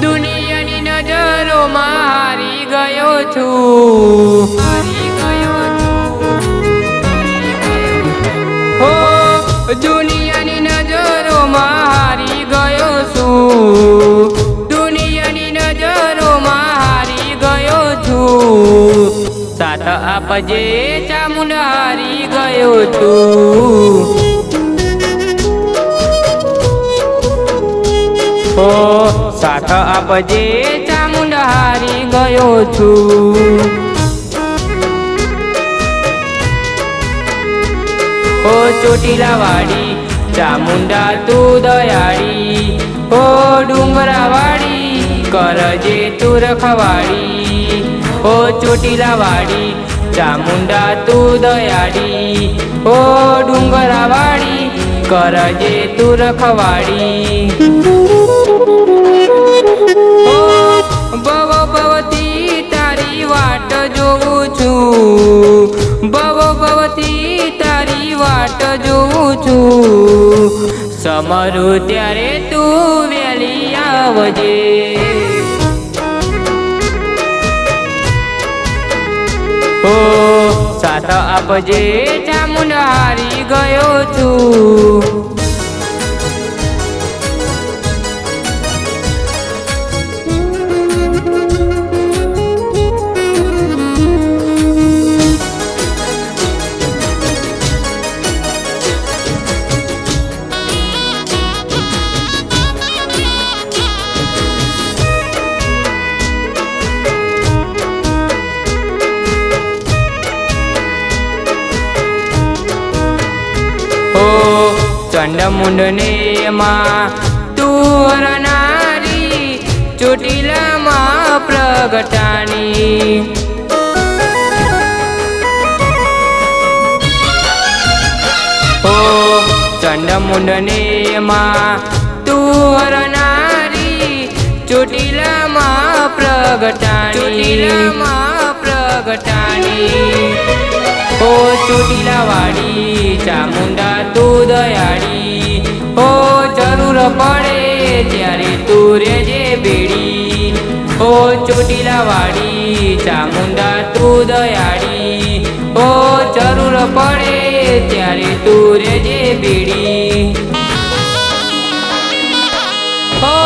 દુનિયાની નજરોમાં હારી ગયો છું. હો, દુનિયાની નજરોમાં હારી ગયો છું. દુનિયાની નજરોમાં હારી ગયો છું. સાથ આપજે ચામુંડ હારી ગયો છું. હો સાથ આપજે ચામુંડ હારી ગયો છું. ઓ ચોટીલા વાડી ચામુંડા તું દયાળી. ઓ ડુંગરા વાડી કરજે તું રખવાડી ઓ ચોટીલા વાડી ચામુંડા તું દયાળી. ઓ ડુંગરા વાડી કરજે તું રખવાડી સમરું ત્યારે તું વેલી આવજે. ઓ સાથ આપજે ચામુંડ હારી ગયો છું. ચંડમુંડને માં તું નારી ચોટીલામાં પ્રગટાની. ઓ ચંડમુંડને માં તું નારી ચોટીલામાં પ્રગટાની. ચોટીલામાં પ્રગટાની. ઓ ચોટીલા વાડી ચામુંડા તું દયાળી. ઓ જરૂર પડે ત્યારે તું રેજે બેડી. હો ચોટીલા વાડી ચામુંડા તું દયાળી. હો, જરૂર પડે ત્યારે તું રેજે બેડી. હો,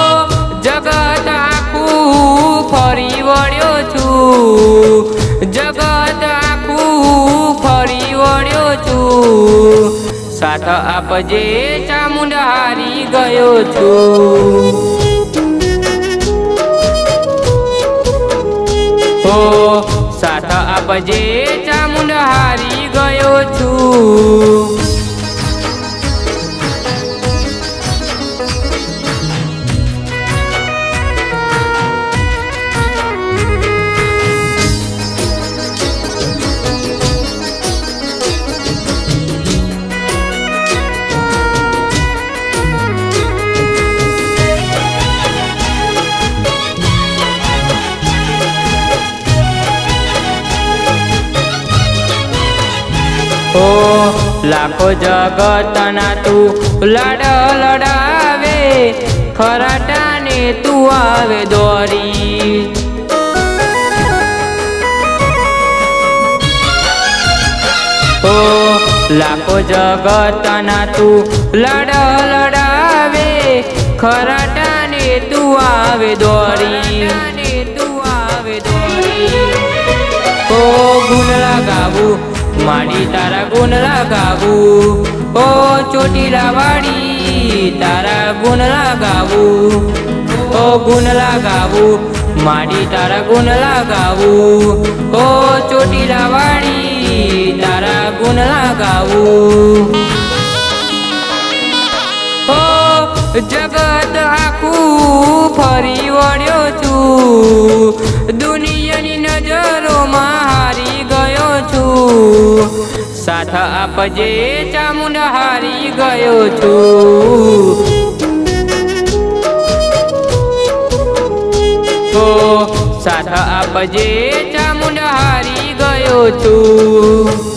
જગત આખું ફરી વળ્યો છું. જગત વળ્યો છું. સાથ આપજે ચામુંડ હારી ગયો છું. ઓ સાથ આપજે ચામુંડ ગયો છું. ઓ લાખો જગતના તું લાડ લડાવે, ખરાટાને તું આવે દોરી. ઓ લાખો જગતના તું લડ લડાવે, ખરાટાને તું આવે દોરી. માડી તારા ગુણ લગાવું ઓ ચોટીલા વાડી, તારા ગુણ લગાવું ઓ ગુણ લગાવું માડી તારા ગુણ લગાવું ઓ ચોટીલા વાડી, તારા ગુણ ગાવું. સાથ આપજે ચામુંડ હારી ગયો છું. ઓ સાથ આપજે ચામુંડ હારી ગયો છું.